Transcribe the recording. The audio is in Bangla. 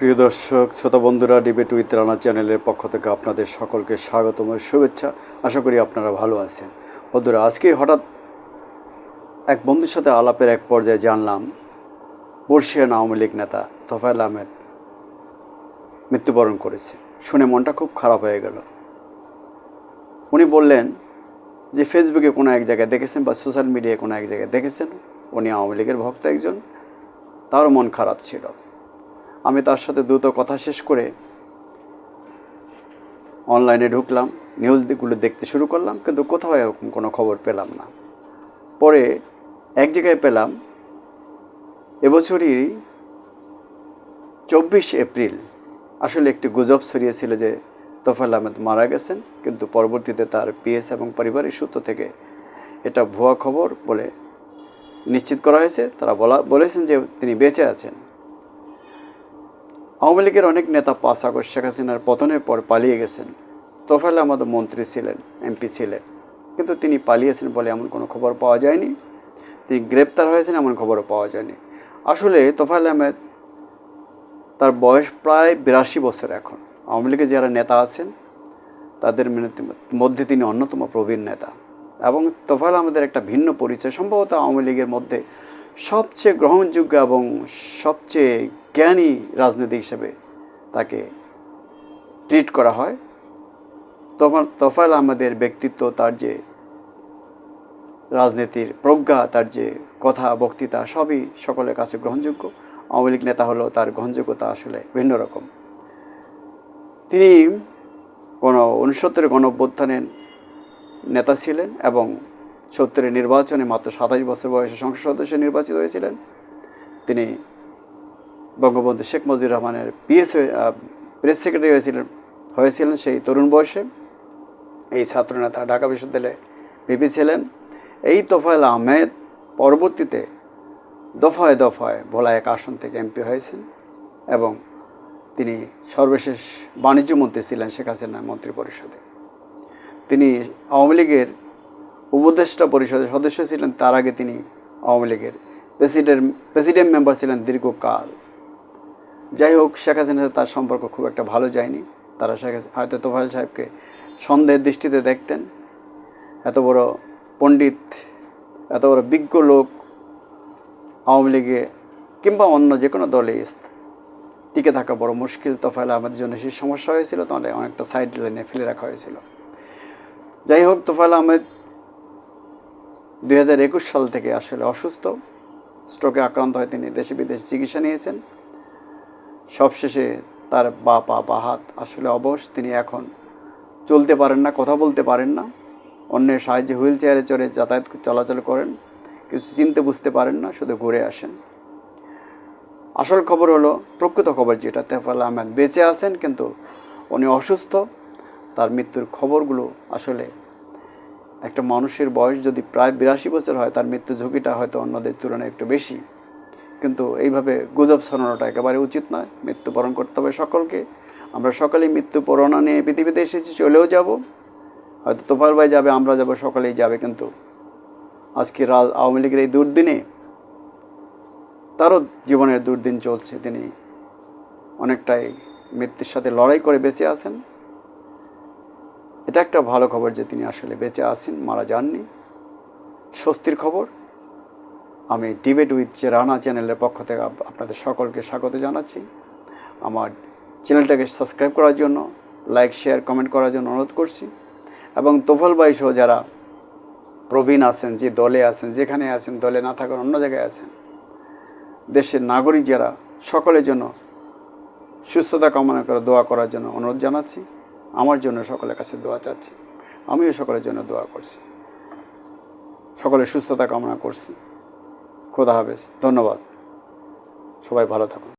প্রিয় দর্শক, শ্রোতা বন্ধুরা ডিবেট উইথ রানা চ্যানেলের পক্ষ থেকে আপনাদের সকলকে স্বাগতম শুভেচ্ছা। আশা করি আপনারা ভালো আছেন। বন্ধুরা, আজকে হঠাৎ এক বন্ধুর সাথে আলাপের এক পর্যায়ে জানলাম, বর্ষিয়ান আওয়ামী লীগ নেতা তোফায়েল আহমেদ মৃত্যুবরণ করেছে। শুনে মনটা খুব খারাপ হয়ে গেল। উনি বললেন যে ফেসবুকে কোনো এক জায়গায় দেখেছেন বা সোশ্যাল মিডিয়ায় কোনো এক জায়গায় দেখেছেন? উনি আওয়ামী লীগের ভক্ত একজন। তারও মন খারাপ ছিল। আমি তার সাথে দ্রুত কথা শেষ করে অনলাইনে ঢুকলাম নিউজগুলো দেখতে শুরু করলাম, কিন্তু কোথাও এরকম কোনো খবর পেলাম না। পরে এক জায়গায় পেলাম, এবছরই চব্বিশ এপ্রিল, আসলে একটি গুজব ছড়িয়েছিল যে তোফাল আহমেদ মারা গেছেন, কিন্তু পরবর্তীতে তার পিএস এবং পারিবারিক সূত্র থেকে এটা ভুয়া খবর বলে নিশ্চিত করা হয়েছে। তারা বলা, বলেছেন যে তিনি বেঁচে আছেন। আওয়ামী লীগের অনেক নেতা পাঁচ আগস্ট শেখ হাসিনার পতনের পর পালিয়ে গেছেন। তোফাল আহমদ মন্ত্রী ছিলেন, এমপি ছিলেন। কিন্তু তিনি পালিয়েছেন বলে এমন কোনো খবর পাওয়া যায়নি। তিনি গ্রেপ্তার হয়েছেন এমন খবরও পাওয়া যায়নি। আসলে তোফাল আহমেদ তার বয়স প্রায় বিরাশি বছর এখন। আওয়ামী লীগের যারা নেতা আছেন, তাদের মধ্যে তিনি অন্যতম প্রবীণ নেতা। এবং তোফাল আহমেদের একটা ভিন্ন পরিচয়, সম্ভবত আওয়ামী লীগের মধ্যে সবচেয়ে গ্রহণযোগ্য এবং সবচেয়ে জ্ঞানী রাজনীতি হিসেবে তাকে ট্রিট করা হয়। তখন তোফাল আহমেদের ব্যক্তিত্ব তার যে রাজনীতির প্রজ্ঞা, তার যে কথা, বক্তৃতা, সবই সকলের কাছে গ্রহণযোগ্য। আওয়ামী লীগ নেতা হলেও তার গ্রহণযোগ্যতা আসলে ভিন্ন রকম। তিনি কোনো উনসত্তরের গণঅভ্যুত্থানের নেতা ছিলেন এবং সত্তরের নির্বাচনে মাত্র সাতাশ বছর বয়সে সংসদ সদস্য নির্বাচিত হয়েছিলেন। তিনি বঙ্গবন্ধু শেখ মুজিবুর রহমানের পিএস প্রেস সেক্রেটারি হয়েছিলেন হয়েছিলেন সেই তরুণ বয়সে। এই ছাত্রনেতা ঢাকা বিশ্ববিদ্যালয়ে ভিপি ছিলেন। এই তোফায়েল আহমেদ পরবর্তীতে দফায় দফায় ভোলা এক আসন থেকে এমপি হয়েছেন এবং তিনি সর্বশেষ বাণিজ্য মন্ত্রী ছিলেন শেখ হাসিনার মন্ত্রী পরিষদে তিনি আওয়ামী লীগের উপদেষ্টা পরিষদের সদস্য ছিলেন, তার আগে তিনি আওয়ামী লীগের প্রেসিডেন্ট প্রেসিডেন্ট মেম্বার ছিলেন দীর্ঘকাল। যাই হোক, শেখ হাসিনার সাথে তার সম্পর্ক খুব একটা ভালো যায়নি। তারা শেখ হয়তো তোফাইল সাহেবকে সন্দেহের দৃষ্টিতে দেখতেন। এত বড় পণ্ডিত, এত বড় বিজ্ঞ লোক আওয়ামী লীগে কিংবা অন্য যে কোনো দলে টিকে থাকা বড় মুশকিল। তোফাইল আহমেদের জন্য সেই সমস্যা হয়েছিল, তাহলে অনেকটা সাইড লাইনে ফেলে রাখা হয়েছিল। যাই হোক তোফাইল আহমেদ দুই হাজার একুশ সাল থেকে আসলে অসুস্থ। স্ট্রোকে আক্রান্ত হয়ে তিনি দেশে বিদেশে চিকিৎসা নিয়েছেন। সবশেষে তার বা পা বা হাত আসলে অবশ, তিনি এখন চলতে পারেন না, কথা বলতে পারেন না। অন্যের সাহায্যে হুইল চেয়ারে চড়ে যাতায়াত চলাচল করেন, কিছু চিনতে বুঝতে পারেন না, শুধু ঘুরে আসেন। আসল খবর হলো, প্রকৃত খবর যেটা, তেফাল আহমেদ বেঁচে আছেন, কিন্তু উনি অসুস্থ। তার মৃত্যুর খবরগুলো আসলে একটা মানুষের বয়স যদি প্রায় বিরাশি বছর হয়, তার মৃত্যু ঝুঁকিটা হয়তো অন্যদের তুলনায় একটু বেশি। কিন্তু এইভাবে গুজব ছড়ানোটা একেবারে উচিত নয়। মৃত্যুবরণ করতে হবে সকলকে। আমরা সকলেই মৃত্যু পরণা নিয়ে পৃথিবীতে এসেছি, চলেও যাব। হয়তো তোফার ভাই যাবে, আমরা যাব, সকলেই যাবে, কিন্তু আজকে রাজ, আওয়ামী লীগের এই দুর্দিনে তারও জীবনের দুর্দিন চলছে। তিনি অনেকটাই মৃত্যুর সাথে লড়াই করে বেঁচে আছেন। এটা একটা ভালো খবর যে তিনি আসলে বেঁচে আছেন, মারা যাননি। স্বস্তির খবর। আমি ডিবেট উইথ যে রানা চ্যানেলের পক্ষ থেকে আপনাদের সকলকে স্বাগত জানাচ্ছি। আমার চ্যানেলটাকে সাবস্ক্রাইব করার জন্য, লাইক, শেয়ার, কমেন্ট করার জন্য অনুরোধ করছি। এবং তোফল ভাই যারা প্রবীণ আছেন, যে দলে আছেন, যেখানে আছেন, দলে না থাকার অন্য জায়গায় আছেন, দেশের নাগরিক যারা, সকলের জন্য সুস্থতা কামনা করে দোয়া করার জন্য অনুরোধ জানাচ্ছি। আমার জন্য সকলের কাছে দোয়া চাচ্ছি। আমিও সকলের জন্য দোয়া করছি। সকলের সুস্থতা কামনা করছি। খোদা হাফেজ। ধন্যবাদ। সবাই ভালো থাকুন।